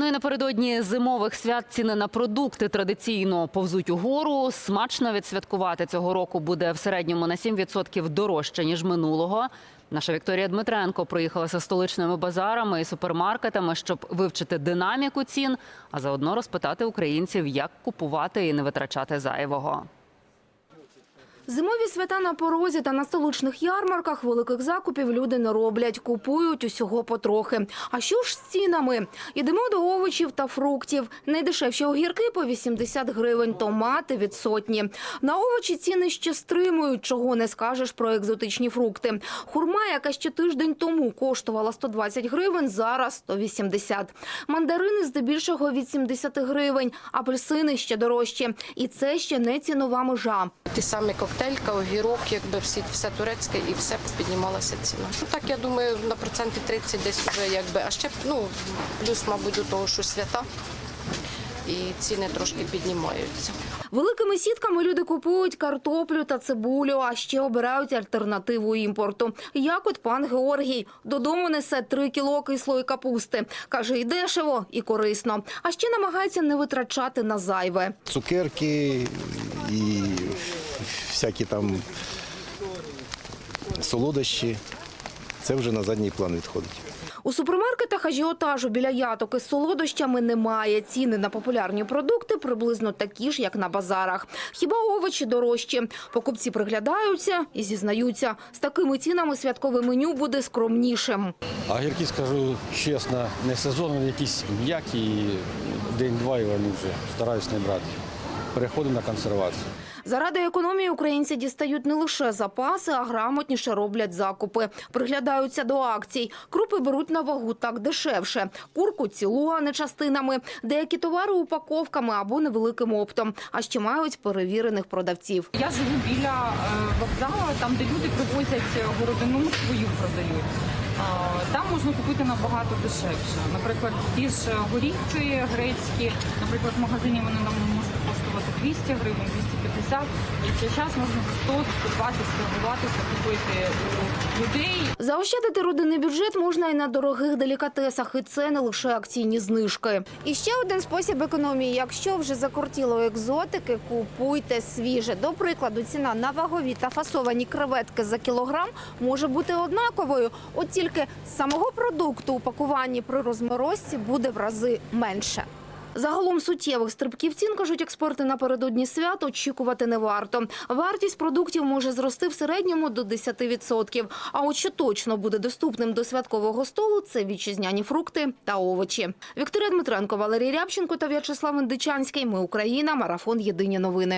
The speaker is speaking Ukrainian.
Ну і напередодні зимових свят ціни на продукти традиційно повзуть угору. Смачно відсвяткувати цього року буде в середньому на 7% дорожче ніж минулого. Наша Вікторія Дмитренко проїхалася столичними базарами і супермаркетами, щоб вивчити динаміку цін, а заодно розпитати українців, як купувати і не витрачати зайвого. Зимові свята на порозі та на столичних ярмарках великих закупів люди не роблять, купують усього потрохи. А що ж з цінами? Йдемо до овочів та фруктів. Найдешевші огірки по 80 гривень, томати від сотні. На овочі ціни ще стримують, чого не скажеш про екзотичні фрукти. Хурма, яка ще тиждень тому коштувала 120 гривень, зараз 180. Мандарини здебільшого від 70 гривень, апельсини ще дорожчі. І це ще не цінова межа. Ті самі коктейлька, огірок, якби всі все турецьке і все піднімалася ціна. Ну так я думаю, на проценті 30 десь вже якби, а ще ну плюс, мабуть, до того, що свята. І ціни трошки піднімаються. Великими сітками люди купують картоплю та цибулю, а ще обирають альтернативу імпорту. Як от пан Георгій додому несе три кіло кислої капусти. Каже, і дешево, і корисно. А ще намагається не витрачати на зайве. цукерки і всякі там солодощі. Це вже на задній план відходить. У супермаркетах ажіотажу біля яток із солодощами немає. Ціни на популярні продукти приблизно такі ж, як на базарах. Хіба овочі дорожчі? Покупці приглядаються і зізнаються. З такими цінами святкове меню буде скромнішим. А гірки, скажу чесно, не сезонні, якісь м'які, день-два і вони вже стараюсь не брати. Переходимо на консервацію. Заради економії українці дістають не лише запаси, а грамотніше роблять закупи. Приглядаються до акцій. Крупи беруть на вагу так дешевше. Курку цілу, а не частинами. Деякі товари упаковками або невеликим оптом. А ще мають перевірених продавців. Я живу біля е, вокзалу, там, де люди привозять городину свою продають. Там можна купити набагато дешевше. Наприклад, ті ж горіхи грецькі, наприклад, в магазині вони нам можуть коштувати 200 гривень, 250. І цей час можна за 100-120 спробуватися купити у людей. Заощадити родинний бюджет можна і на дорогих делікатесах, і це не лише акційні знижки. І ще один спосіб економії. Якщо вже закортіло екзотики, купуйте свіже. До прикладу, ціна на вагові та фасовані креветки за кілограм може бути однаковою. От тільки самого продукту у пакуванні при розморозці буде в рази менше. Загалом суттєвих стрибків цін, кажуть експерти, напередодні свят очікувати не варто. Вартість продуктів може зрости в середньому до 10%. А от що точно буде доступним до святкового столу, це вітчизняні фрукти та овочі. Вікторія Дмитренко, Валерій Рябченко та В'ячеслав Індичанський. Ми Україна. Марафон. Єдині новини.